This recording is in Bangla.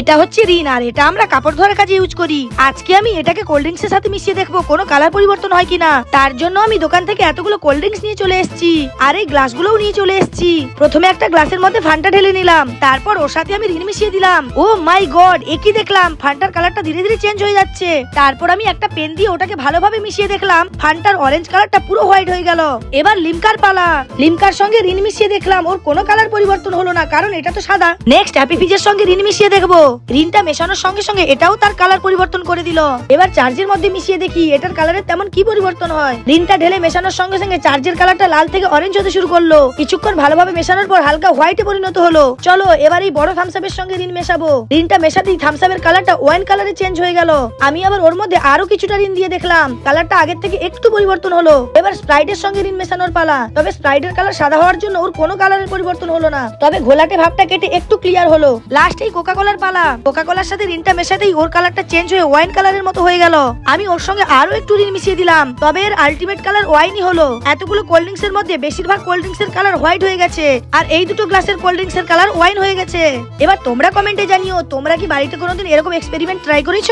এটা হচ্ছে রিন আর এটা আমরা কাপড় ধোয়ার কাজে ইউজ করি। আজকে আমি এটাকে কোল্ড ড্রিঙ্কস এর সাথে মিশিয়ে দেখব, কোনো কালার পরিবর্তন হয় কিনা। তার জন্য আমি দোকান থেকে এতগুলো কোল্ড ড্রিঙ্কস নিয়ে চলে এসেছি, আর এই গ্লাসগুলোও নিয়ে চলে এসেছি। প্রথমে একটা গ্লাসের মধ্যে ফান্টা ঢেলে নিলাম, তারপর ওর সাথে আমি রিন মিশিয়ে দিলাম। ও মাই গড একই দেখলাম? ফান্টার কালারটা ধীরে ধীরে চেঞ্জ হয়ে যাচ্ছে। তারপর আমি একটা পেন দিয়ে ওটাকে ভালোভাবে মিশিয়ে দেখলাম ফান্টার অরেঞ্জ কালারটা পুরো হোয়াইট হয়ে গেল। এবার লিমকার পালা। লিমকার সঙ্গে রিন মিশিয়ে দেখলাম, ওর কোনো কালার পরিবর্তন হলো না, কারণ এটা তো সাদা। নেক্সট হ্যাপি ফিজের সঙ্গে রিন মিশিয়ে দেখব। রিনটা মেশানোর সঙ্গে সঙ্গে এটাও তার কালার পরিবর্তন করে দিল। এবার চার্জের মধ্যে মিশিয়ে দেখি, এটার কালারের তেমন কি পরিবর্তন হয়? রিনটা ঢেলে মেশানোর সঙ্গে সঙ্গে চার্জের কালারটা লাল থেকে অরেঞ্জ হতে শুরু করল। কিছুক্ষণ ভালোভাবে মেশানোর পর হালকা হোয়াইটে পরিণত হলো। চলো, এবার এই বড় থামসাপের সঙ্গে রিন মেশাবো। রিনটা মেশাতেই থামসাপের কালারটা ওয়াইন কালারে চেঞ্জ হয়ে গেল। আমি আবার ওর মধ্যে আরও কিছুটা রিন দিয়ে দেখলাম। কালারটা আগের থেকে একটু পরিবর্তন হলো। এবার স্প্রাইটের সঙ্গে রিন মেশানোর পালা। তবে স্প্রাইটের কালার সাদা হওয়ার জন্য ওর কোনো কালারের পরিবর্তন হলো না। তবে ঘোলাটে ভাবটা কেটে একটু ক্লিয়ার হলো। লাস্ট এই কোকা কোলার পালা কোকা কোলার সাথে রিনটা মেশাতেই ওর কালারটা চেঞ্জ হয়ে ওয়াইন কালারের মতো হয়ে গেল। আমি ওর সঙ্গে আরও একটু রিন মিশিয়ে দিলাম। তবে এর আলটিমেট কালার ওয়াইনই হলো। এতগুলো কোল্ড ড্রিঙ্কস এর মধ্যে বেশিরভাগ কোল্ড ড্রিঙ্কস এর কালার হোয়াইট হয়ে গেছে। আর এই দুটো গ্লাসের কোল্ড ড্রিঙ্কস এর কালার ওয়াইন হয়ে গেছে। এবার তোমরা কমেন্টে জানিও, তোমরা কি বাড়িতে কোনোদিন এরকম এক্সপেরিমেন্ট ট্রাই করেছ?